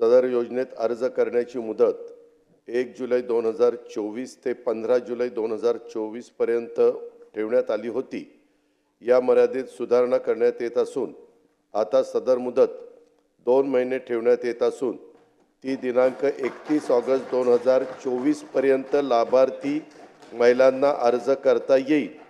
सदर योजनेत अर्ज करण्याची मुदत एक जुलै दोन हजार चोवीस ते पंधरा जुलै दोन हजार चोवीसपर्यंत ठेवण्यात आली होती. या मर्यादेत सुधारणा करण्यात येत असून आता सदर मुदत दोन महिने ठेवण्यात येत असून ती दिनांक एकतीस ऑगस्ट दोन हजार चोवीसपर्यंत लाभार्थी महिलांना अर्ज करता येईल.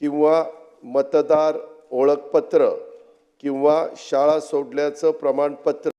किंवा मतदार ओळखपत्र किंवा शाळा सोडल्याचं प्रमाणपत्र.